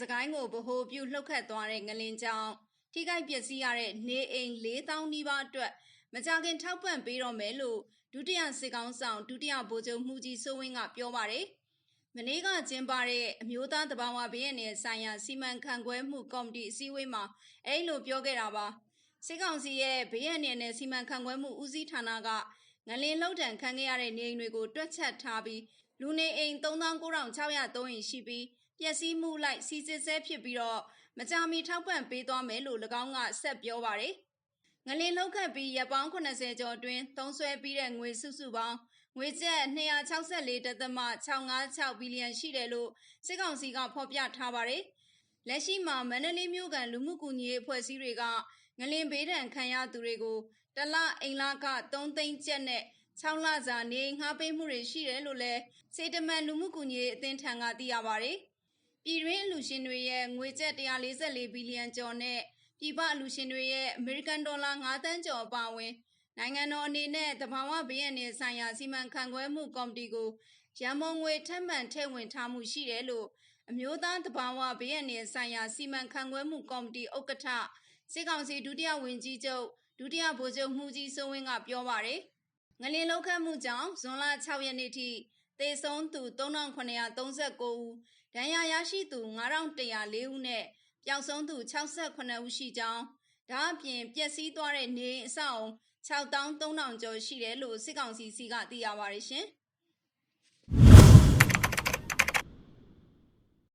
စကိုင်းကိုဗဟိုပြုလှုပ်ခတ်သွားတဲ့ငလင်ကြောင့်ထိခိုက်ပျက်စီးရတဲ့နေအိမ်4000နီးပါးအတွက်မကြခင်ထောက်ပံ့ပေးတော့မယ်လို့ဒုတိယစစ်ကောင်းဆောင်ဒုတိယဗိုလ်ချုပ်မှုကြီးစိုးဝင်းကပြောပါတယ်။မနေ့ကကျင်းပတဲ့အမျိုးသားတဘာဝဘေးရန်နယ်ဆိုင်ရာစီမံခန့်ခွဲမှုကော်မတီအစည်းအဝေးမှာအဲ့လိုပြောခဲ့တာပါ။စစ်ကောင်စီရဲ့ဘေးရန်နယ်နယ်စီမံခန့်ခွဲမှုဦးစီးဌာနကငလင်လှုပ်တံခံခဲ့ရတဲ့နေအိမ်တွေကိုတွက်ချက်ထားပြီးလူနေအိမ်39,603အိမ်ရှိပြီး ပျက်စီးမှုလိုက် စီစစ်ဆဲဖြစ်ပြီးတော့မကြာမီထောက်ပံ့ပေးသွားမယ်လို့၎င်းကဆက်ပြောပါတယ်။ငလင်လောက်ခတ်ပြီးရပောင်း80ကျော်အတွင်းသုံးဆွဲပြီးတဲ့ငွေစုစုပေါင်းငွေကျပ်264.656ဘီလီယံရှိတယ်လို့စစ်ကောင်စီကဖော်ပြထားပါတယ်။လက်ရှိမှာမန္တလေးမြို့ကန်လူမှုကူညီရေးအဖွဲ့အစည်းတွေကငလင်ဘေးဒဏ်ခံရသူတွေကိုတလအိမ်လာက3သိန်းကျပ်နဲ့6လစာနေငှားပေးမှုတွေရှိတယ်လို့လည်းစေတမန်လူမှုကူညီရေးအသင်းထံကသိရပါတယ်။ ပြည်တွင်းအလူရှင်တွေရဲ့ငွေကျပ်144ဘီလီယံကျော်နဲ့ပြည်ပအလူရှင်တွေရဲ့အမေရိကန်ဒေါ်လာ9သန်းကျော်အပါအဝင်နိုင်ငံတော်အနေနဲ့တဘာဝဘေးရန်နယ်ဆိုင်ရာစီမံခန့်ခွဲမှုကော်မတီကိုရန်မုံငွေထပ်မံထည့်ဝင်ထားမှုရှိတယ်လို့အမျိုးသားတဘာဝဘေးရန်နယ်ဆိုင်ရာစီမံခန့်ခွဲမှုကော်မတီဥက္ကဋ္ဌစစ်ကောင်စီဒုတိယဝန်ကြီးချုပ်ဒုတိယဗိုလ်ချုပ်မှုကြီးစိုးဝင်းကပြောပါတယ်ငလင်လောက်ခတ်မှုကြောင့်ဇွန်လ6ရက်နေ့ထိ သေဆုံးသူ3939ဦးဒဏ်ရာရရှိသူ9104ဦးနဲ့ပျောက်ဆုံးသူ68ဦးရှိကြောင်းဒါအပြင်ပျက်စီးသွားတဲ့နေအဆောက်အုံ6300ကျော်ရှိတယ်လို့စစ်ကောင်စီစီကသိရပါတယ်ရှင်။